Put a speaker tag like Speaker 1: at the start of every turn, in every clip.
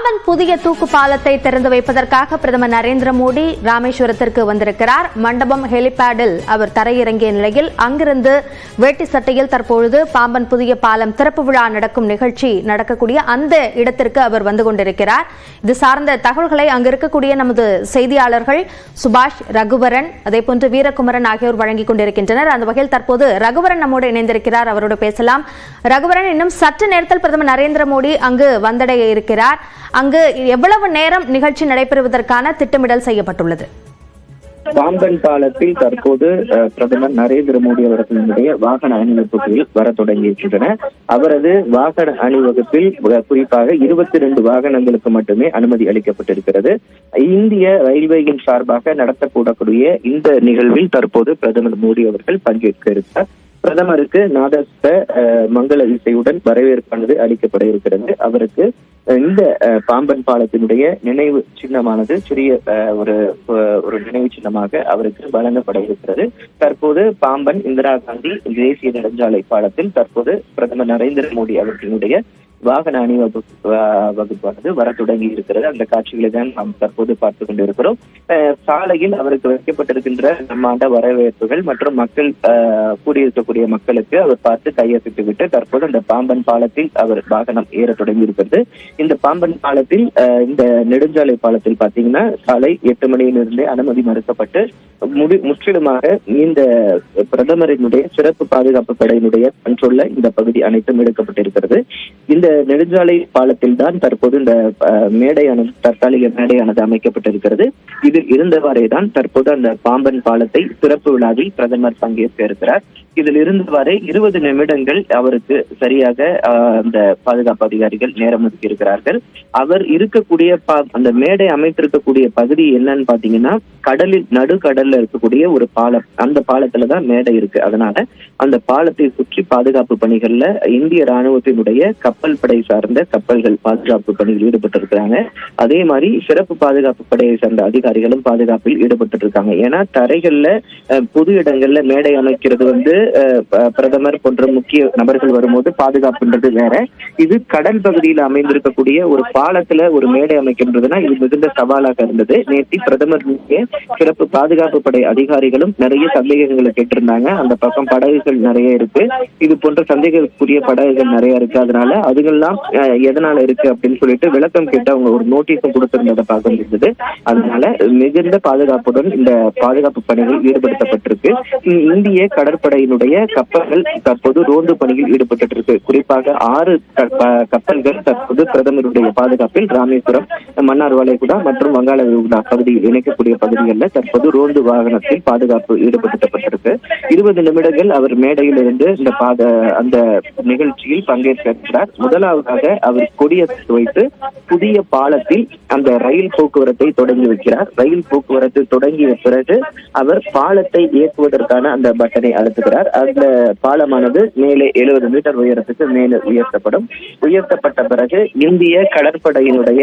Speaker 1: பாம்பன் புதிய தூக்கு பாலத்தை திறந்து வைப்பதற்காக பிரதமர் நரேந்திர மோடி ராமேஸ்வரத்திற்கு வந்திருக்கிறார். மண்டபம் ஹெலிபேடில் அவர் தரையிறங்கிய நிலையில் அங்கிருந்து வேட்டி சட்டையில் தற்பொழுது பாம்பன் புதிய பாலம் திறப்பு விழா நடக்கும் நிகழ்ச்சி நடக்கக்கூடிய அந்த இடத்திற்கு அவர் வந்து கொண்டிருக்கிறார். இது சார்ந்த தகவல்களை அங்கு இருக்கக்கூடிய நமது செய்தியாளர்கள் சுபாஷ் ரகுவரன் அதே போன்று வீரகுமரன் ஆகியோர் வழங்கிக் கொண்டிருக்கின்றனர். அந்த வகையில் தற்போது ரகுவரன் நம்மோடு இணைந்திருக்கிறார். அவரோடு பேசலாம். ரகுவரன் இன்னும் சற்று நேரத்தில் பிரதமர் நரேந்திர மோடி அங்கு வந்தடைய இருக்கிறார். அங்கு எவ்வளவு நேரம் நிகழ்ச்சி நடைபெறுவதற்கான திட்டமிடல் செய்யப்பட்டுள்ளது?
Speaker 2: பாம்பன் பாலத்தில் தற்போது பிரதமர் நரேந்திர மோடி அவர்களினுடைய வாகன அணிவகுப்புகள் வர தொடங்கியிருக்கின்றன. அவரது வாகன அணிவகுப்பில் குறிப்பாக இருபத்தி ரெண்டு வாகனங்களுக்கு மட்டுமே அனுமதி அளிக்கப்பட்டிருக்கிறது. இந்திய ரயில்வேயின் சார்பாக நடத்தக்கூடக்கூடிய இந்த நிகழ்வில் தற்போது பிரதமர் மோடி அவர்கள் பங்கேற்க இருக்கிறார் பிரதமருக்கு நாதஸ்த மங்கள இசையுடன் வரவேற்பானது அளிக்கப்பட இருக்கிறது. அவருக்கு இந்த அஹ், பாம்பன் பாலத்தினுடைய நினைவு சின்னமானது சிறிய அஹ், ஒரு ஒரு நினைவு சின்னமாக அவருக்கு வழங்கப்பட இருக்கிறது. தற்போது பாம்பன் இந்திரா காந்தி தேசிய நெடுஞ்சாலை பாலத்தில் தற்போது பிரதமர் நரேந்திர மோடி அவர்களுடைய வாகன அணிவகுப்பு வகுப்பானது வர தொடங்கி இருக்கிறது. அந்த காட்சிகளை தான் நாம் தற்போது பார்த்து கொண்டிருக்கிறோம். சாலையில் அவருக்கு வைக்கப்பட்டிருக்கின்ற பிரம்மாண்ட வரவேற்புகள் மற்றும் மக்கள் கூடியிருக்கக்கூடிய மக்களுக்கு அவர் பார்த்து கையசிட்டு விட்டு தற்போது அந்த பாம்பன் பாலத்தில் அவர் வாகனம் ஏற தொடங்கி இருக்கிறது. இந்த பாம்பன் பாலத்தில் இந்த நெடுஞ்சாலை பாலத்தில் பாத்தீங்கன்னா சாலை எட்டு மணியிலிருந்தே அனுமதி மறுக்கப்பட்டு முடி முற்றிலுமாக இந்த பிரதமரினுடைய சிறப்பு பாதுகாப்பு படையினுடைய கண்ட்ரோல்ல இந்த பகுதி அனைத்தும் எடுக்கப்பட்டிருக்கிறது. இந்த நெடுஞ்சாலை பாலத்தில் தான் தற்போது இந்த அஹ், மேடையானது தற்காலிக மேடையானது அமைக்கப்பட்டிருக்கிறது. இதில் இருந்தவாறே தான் தற்போது அந்த பாம்பன் பாலத்தை சிறப்பு விழாவில் பிரதமர் பங்கேற்க இருக்கிறார். இதில் வரை இருபது நிமிடங்கள் அவருக்கு சரியாக அந்த பாதுகாப்பு அதிகாரிகள் நேரம் ஒதுக்கி இருக்கிறார்கள் அவர் இருக்கக்கூடிய பா- அந்த மேடை அமைத்திருக்கக்கூடிய பகுதி என்னன்னு பாத்தீங்கன்னா கடலில் நடுக்கடல்ல இருக்கக்கூடிய ஒரு பாலம். அந்த பாலத்துல தான் மேடை இருக்கு. அதனால அந்த பாலத்தை சுற்றி பாதுகாப்பு பணிகள்ல இந்திய ராணுவத்தினுடைய கப்பல் படை சார்ந்த கப்பல்கள் பாதுகாப்பு பணியில் ஈடுபட்டிருக்கிறாங்க. அதே மாதிரி சிறப்பு பாதுகாப்பு படையை சார்ந்த அதிகாரிகளும் பாதுகாப்பில் ஈடுபட்டு இருக்காங்க. ஏன்னா தரைகள்ல அஹ், பொது இடங்கள்ல மேடை அமைக்கிறது வந்து பிரதமர் போன்ற முக்கிய நபர்கள் வரும்போது பாதுகாப்புன்றது வேற. இது கடல் பகுதியில் அமைந்திருக்கக்கூடிய ஒரு பாலத்துல ஒரு மேடை அமைக்கின்றதுன்னா இது மிகுந்த சவாலாக இருந்தது. நேற்று பிரதமர் சிறப்பு பாதுகாப்பு படை அதிகாரிகளும் நிறைய சந்தேகங்களை கேட்டிருந்தாங்க. அந்த பக்கம் படகுகள் நிறைய இருக்கு. இது போன்ற சந்தேகக்குரிய படகுகள் நிறைய இருக்கு. அதனால அதுகள்லாம் எதனால இருக்கு அப்படின்னு சொல்லிட்டு விளக்கம் கேட்டு அவங்க ஒரு நோட்டீஸும் கொடுத்திருந்ததை பார்க்க முடிந்தது. அதனால மிகுந்த பாதுகாப்புடன் இந்த பாதுகாப்பு பணிகள் ஈடுபடுத்தப்பட்டிருக்கு. இந்திய இந்திய படையினுடைய கப்பல்கள் தற்போது ரோந்து பணியில் ஈடுபட்டு இருக்கு குறிப்பாக ஆறு கப்பல்கள் தற்போது பிரதமருடைய பாதுகாப்பில் ராமேஸ்வரம் மன்னார் வளைகுடா மற்றும் வங்காள விரிகுடா பகுதியில் இணைக்கக்கூடிய பகுதிகளில் தற்போது ரோந்து வாகனத்தில் பாதுகாப்பு ஈடுபடுத்தப்பட்டிருக்கு. இருபது நிமிடங்கள் அவர் மேடையில் இருந்து இந்த பாத அந்த நிகழ்ச்சியில் பங்கேற்கிறார். முதலாவதாக அவர் கொடியேற்றி வைத்து புதிய பாலத்தில் அந்த ரயில் போக்குவரத்தை தொடங்கி வைக்கிறார். ரயில் போக்குவரத்து தொடங்கிய பிறகு அவர் பாலத்தை இயக்குவதற்கான அந்த பட்டனை அழுத்துகிறார். அந்த பாலமானது மேலே எழுபது மீட்டர் உயரத்துக்கு மேலே உயர்த்தப்படும். உயர்த்தப்பட்ட பிறகு இந்திய கடற்படையினுடைய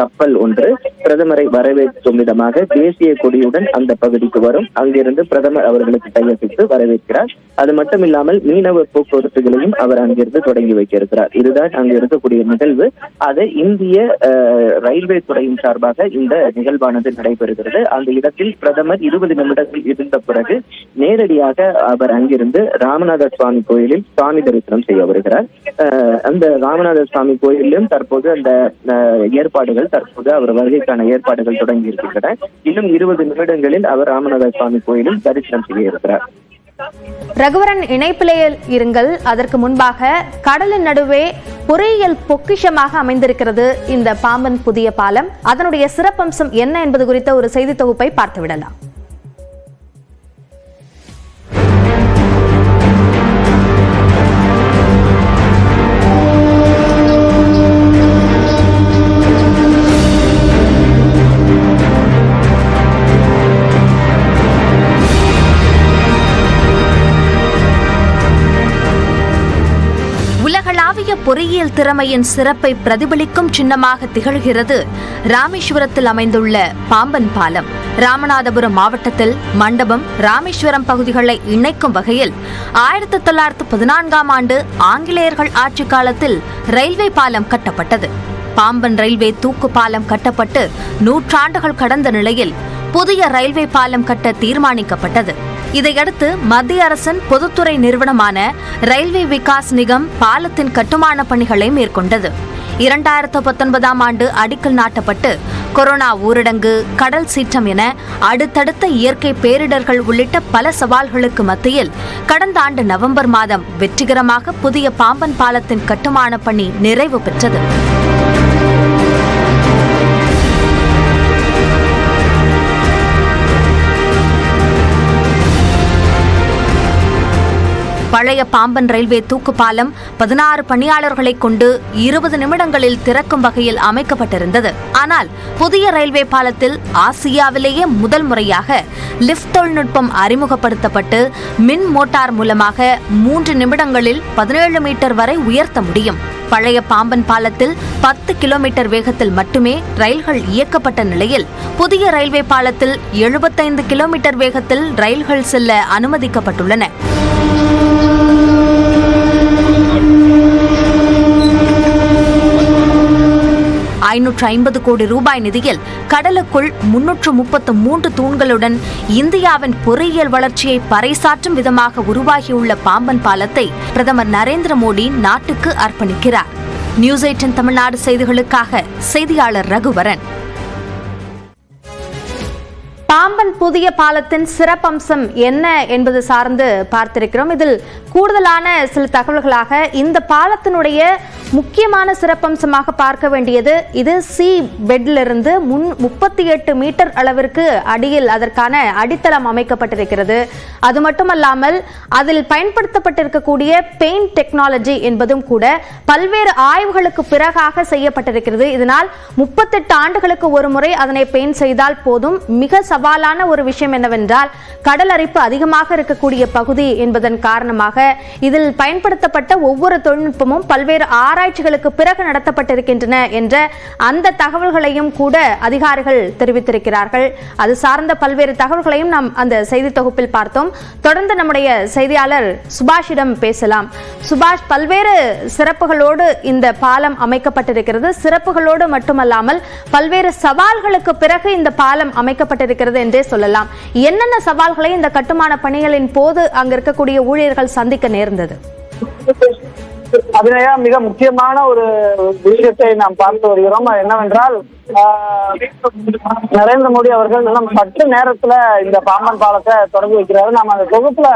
Speaker 2: கப்பல் ஒன்று பிரதமரை வரவேற்கும் விதமாக தேசிய கொடியுடன் அந்த பகுதிக்கு வரும். அங்கிருந்து பிரதமர் அவர்களுக்கு கையசித்து வரவேற்கிறார். அது மட்டும் இல்லாமல் மீனவ போக்குவரத்துகளையும் அவர் அங்கிருந்து தொடங்கி வைக்க இருக்கிறார் இதுதான் அங்கு இருக்கக்கூடிய நிகழ்வு. அது இந்திய ரயில்வே துறையின் சார்பாக இந்த நிகழ்வானது நடைபெறுகிறது. அந்த இடத்தில் பிரதமர் இருபது நிமிடங்கள் இருந்த பிறகு நேரடியாக அவர் அங்கே அங்கிருந்து ராமநாத சுவாமி கோயிலில் சுவாமி தரிசனம் செய்ய வருகிறார். அந்த ராமநாத சுவாமி கோயிலிலும் தற்போது அந்த ஏற்பாடுகள் தற்போது அவர் வருகைக்கான ஏற்பாடுகள் தொடங்கி இருக்கின்றன. இன்னும் இருபது நிமிடங்களில் அவர் ராமநாத சுவாமி கோயிலில் தரிசனம் செய்ய இருக்கிறார்.
Speaker 1: ரகுவரன் இணைப்பிலே இருங்கள். அதற்கு முன்பாக கடலின் நடுவே பொறியியல் பொக்கிஷமாக அமைந்திருக்கிறது இந்த பாம்பன் புதிய பாலம். அதனுடைய சிறப்பம்சம் என்ன என்பது குறித்த ஒரு செய்தி தொகுப்பை
Speaker 3: பார்த்துவிடலாம்.
Speaker 1: திறமையின் சிறப்பை பிரதிபலிக்கும் சின்னமாக திகழ்கிறது ராமேஸ்வரத்தில் அமைந்துள்ள பாம்பன் பாலம். ராமநாதபுரம் மாவட்டத்தில் மண்டபம் ராமேஸ்வரம் பகுதிகளை இணைக்கும் வகையில் ஆயிரத்தி தொள்ளாயிரத்து பதினான்காம் ஆண்டு ஆங்கிலேயர்கள் ஆட்சி காலத்தில் ரயில்வே பாலம் கட்டப்பட்டது. பாம்பன் ரயில்வே தூக்கு பாலம் கட்டப்பட்டு நூற்றாண்டுகள் கடந்த நிலையில் புதிய ரயில்வே பாலம் கட்ட தீர்மானிக்கப்பட்டது. இதையடுத்து மத்திய அரசின் பொதுத்துறை நிறுவனமான ரயில்வே விகாஸ் நிகம் பாலத்தின் கட்டுமான பணிகளை மேற்கொண்டது. இரண்டாயிரத்து பத்தொன்பதாம் ஆண்டு அடிக்கல் நாட்டப்பட்டு கொரோனா ஊரடங்கு கடல் சீற்றம் என அடுத்தடுத்த இயற்கை பேரிடர்கள் உள்ளிட்ட பல சவால்களுக்கு மத்தியில் கடந்த ஆண்டு நவம்பர் மாதம் வெற்றிகரமாக புதிய பாம்பன் பாலத்தின் கட்டுமான பணி நிறைவு பெற்றது. பழைய பாம்பன் ரயில்வே தூக்கு பாலம் பதினாறு பணியாளர்களை கொண்டு இருபது நிமிடங்களில் திறக்கும் வகையில் அமைக்கப்பட்டிருந்தது. ஆனால் புதிய ரயில்வே பாலத்தில் ஆசியாவிலேயே முதல் முறையாக லிஃப்ட் தொழில்நுட்பம் அறிமுகப்படுத்தப்பட்டு மின் மோட்டார் மூலமாக மூன்று நிமிடங்களில் பதினேழு மீட்டர் வரை உயர்த்த முடியும். பழைய பாம்பன் பாலத்தில் பத்து கிலோமீட்டர் வேகத்தில் மட்டுமே ரயில்கள் இயக்கப்பட்ட நிலையில் புதிய ரயில்வே பாலத்தில் எழுபத்தைந்து கிலோமீட்டர் வேகத்தில் ரயில்கள் செல்ல அனுமதிக்கப்பட்டுள்ளன. ஐநூற்று ஐம்பது கோடி ரூபாய் நிதியில் கடலுக்குள் முன்னூற்று முப்பத்து மூன்று தூண்களுடன் இந்தியாவின் பொறியியல் வளர்ச்சியை பறைசாற்றும் விதமாக உருவாகியுள்ள பாம்பன் பாலத்தை பிரதமர் நரேந்திர மோடி நாட்டுக்கு அர்ப்பணிக்கிறார். நியூஸ் எயிட்டின் தமிழ்நாடு செய்திகளுக்காக செய்தியாளர் ரகுவரன். பாம்பன் புதிய பாலத்தின் சிறப்பம்சம் என்ன என்பது சார்ந்து பார்த்திருக்கிறோம். இதில் கூடுதலான சில தகவல்களாக இந்த பாலத்தினுடைய முக்கியமான சிறப்பம்சமாக பார்க்க வேண்டியது இது சி பெட்லிருந்து முன் முப்பத்தி எட்டு மீட்டர் அளவிற்கு அடியில் அதற்கான அடித்தளம் அமைக்கப்பட்டிருக்கிறது. அது மட்டுமல்லாமல் அதில் பயன்படுத்தப்பட்டிருக்கக்கூடிய பெயிண்ட் டெக்னாலஜி என்பதும் கூட பல்வேறு ஆய்வுகளுக்கு பிறகாக செய்யப்பட்டிருக்கிறது. இதனால் முப்பத்தெட்டு ஆண்டுகளுக்கு ஒரு முறை அதனை பெயிண்ட் செய்தால் போதும். மிக சவாலான ஒரு விஷயம் என்னவென்றால் கடல் அரிப்பு அதிகமாக இருக்கக்கூடிய பகுதி என்பதன் காரணமாக இதில் பயன்படுத்தப்பட்ட ஒவ்வொரு தொழில்நுட்பமும் பல்வேறு ஆராய்ச்சிகளுக்கு பிறகு நடத்தப்பட்டிருக்கின்றன என்ற அந்த தகவல்களையும் கூட அதிகாரிகள் தெரிவித்திருக்கிறார்கள். அது சார்ந்த பல்வேறு தகவல்களையும் நாம் அந்த செய்தி தொகுப்பில் பார்த்தோம். தொடர்ந்து நம்முடைய செய்தியாளர் சுபாஷிடம் பேசலாம். சுபாஷ் பல்வேறு சிறப்புகளோடு இந்த பாலம் அமைக்கப்பட்டிருக்கிறது. சிறப்புகளோடு மட்டுமல்லாமல் பல்வேறு சவால்களுக்கு பிறகு இந்த பாலம் அமைக்கப்பட்டிருக்கிறது என்றே சொல்லலாம். என்னென்ன சவால்களை இந்த கட்டுமான பணிகளின் போது அங்க இருக்கக்கூடிய ஊழியர்கள் சந்திக்க நேர்ந்தது.
Speaker 3: அபிநயா மிக முக்கியமான ஒரு விஷயத்தை நாம் பார்த்து வருகிறோம். என்னவென்றால் நரேந்திர மோடி அவர்கள் இன்னும் சற்று நேரத்துல இந்த பாம்பன் பாலத்தை தொடங்கி வைக்கிறாரு. நாம் அந்த தொகுப்புல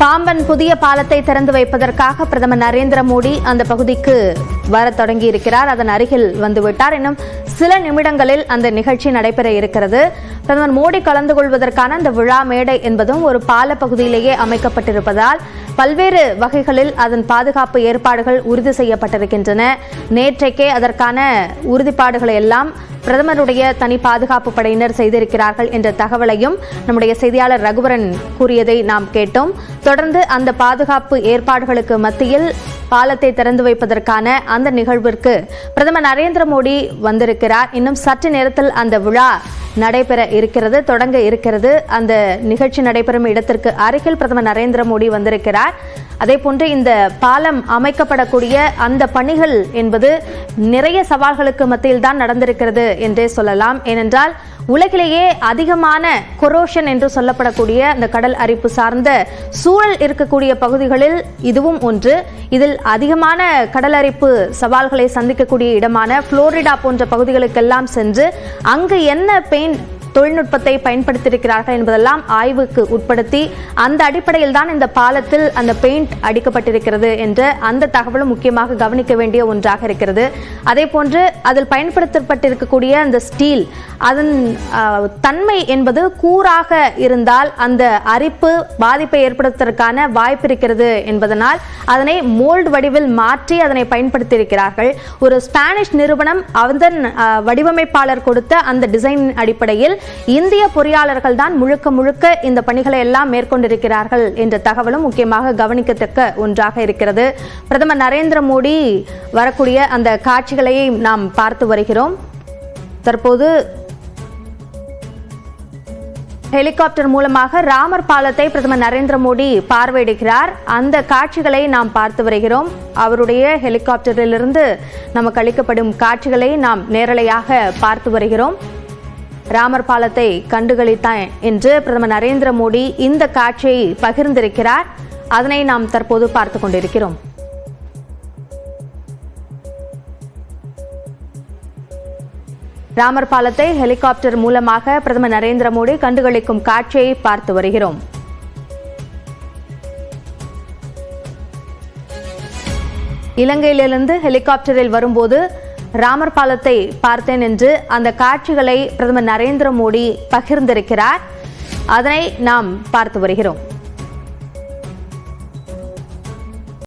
Speaker 1: பாம்பன் புதிய பாலத்தை திறந்து வைப்பதற்காக பிரதமர் நரேந்திர மோடி அந்த பகுதிக்கு வர தொடங்கி இருக்கிறார். அதன் அருகில் வந்துவிட்டார். இன்னும் சில நிமிடங்களில் அந்த நிகழ்ச்சி நடைபெற இருக்கிறது. பிரதமர் மோடி கலந்து கொள்வதற்கான அந்த விழா மேடை என்பதும் ஒரு பால பகுதியிலேயே அமைக்கப்பட்டிருப்பதால் பல்வேறு வகைகளில் அதன் பாதுகாப்பு ஏற்பாடுகள் உறுதி செய்யப்பட்டிருக்கின்றன. நேற்றைக்கே அதற்கான உறுதிப்பாடுகளை எல்லாம் பிரதமருடைய தனி பாதுகாப்பு படையினர் செய்திருக்கிறார்கள் என்ற தகவலையும் நம்முடைய செய்தியாளர் ரகுவரன் கூறியதை நாம் கேட்டோம். தொடர்ந்து அந்த பாதுகாப்பு ஏற்பாடுகளுக்கு மத்தியில் பாலத்தை திறந்து வைப்பதற்கான அந்த நிகழ்விற்கு பிரதமர் நரேந்திர மோடி வந்திருக்கிறார். இன்னும் சற்று நேரத்தில் அந்த விழா நடைபெற இருக்கிறது தொடங்க இருக்கிறது. அந்த நிகழ்ச்சி நடைபெறும் இடத்திற்கு அருகில் பிரதமர் நரேந்திர மோடி வந்திருக்கிறார். அதே போன்று இந்த பாலம் அமைக்கப்படக்கூடிய அந்த பணிகள் என்பது நிறைய சவால்களுக்கு மத்தியில் தான் நடந்திருக்கிறது என்றே சொல்லலாம். ஏனென்றால் உலகிலேயே அதிகமான கொரோஷன் என்று சொல்லப்படக்கூடிய அந்த கடல் அரிப்பு சார்ந்த சூழல் இருக்கக்கூடிய பகுதிகளில் இதுவும் ஒன்று. இதில் அதிகமான கடல் அரிப்பு சவால்களை சந்திக்கக்கூடிய இடமான புளோரிடா போன்ற பகுதிகளுக்கெல்லாம் சென்று அங்கு என்ன பெயின் தொழில்நுட்பத்தை பயன்படுத்தியிருக்கிறார்கள் என்பதெல்லாம் ஆய்வுக்கு உட்படுத்தி அந்த அடிப்படையில் தான் இந்த பாலத்தில் அந்த பெயிண்ட் அடிக்கப்பட்டிருக்கிறது என்ற அந்த தகவலும் முக்கியமாக கவனிக்க வேண்டிய ஒன்றாக இருக்கிறது. அதே போன்று அதில் பயன்படுத்தப்பட்டிருக்கக்கூடிய அந்த ஸ்டீல் அதன் தன்மை என்பது கூறாக இருந்தால் அந்த அரிப்பு பாதிப்பை ஏற்படுத்துவதற்கான வாய்ப்பு இருக்கிறது என்பதனால் அதனை மோல்டு வடிவில் மாற்றி அதனை பயன்படுத்தியிருக்கிறார்கள். ஒரு ஸ்பானிஷ் நிறுவனம் அதன் வடிவமைப்பாளர் கொடுத்த அந்த டிசைன் அடிப்படையில் இந்திய பொறியாளர்கள் தான் முழுக்க முழுக்க இந்த பணிகளை எல்லாம் மேற்கொண்டிருக்கிறார்கள் என்ற தகவலும் முக்கியமாக கவனிக்கத்தக்க ஒன்றாக இருக்கிறது. பிரதமர் நரேந்திர மோடி வரக்கூடிய அந்த காட்சிகளை நாம் பார்த்து வருகிறோம். தற்போது ஹெலிகாப்டர் மூலமாக ராமர் பாலத்தை பிரதமர் நரேந்திர மோடி பார்வையிடுகிறார். அந்த காட்சிகளை நாம் பார்த்து வருகிறோம். அவருடைய ஹெலிகாப்டரிலிருந்து நமக்கு அளிக்கப்படும் காட்சிகளை நாம் நேரலையாக பார்த்து வருகிறோம். ராமர் பாலத்தை கண்டுகளித்தான் என்று பிரதமர் நரேந்திர மோடி இந்த காட்சியை பகிர்ந்திருக்கிறார். அதனை நாம் தற்போது பார்த்து கொண்டிருக்கிறோம். ராமர் பாலத்தை ஹெலிகாப்டர் மூலமாக பிரதமர் நரேந்திர மோடி கண்டுகளிக்கும் காட்சியை பார்த்து வருகிறோம். இலங்கையிலிருந்து ஹெலிகாப்டரில் வரும்போது ராமர் பாலத்தை பார்த்தேன் என்று அந்த காட்சிகளை பிரதமர் நரேந்திர மோடி பகிர்ந்திருக்கிறார். அதனை நாம் பார்த்து வருகிறோம்.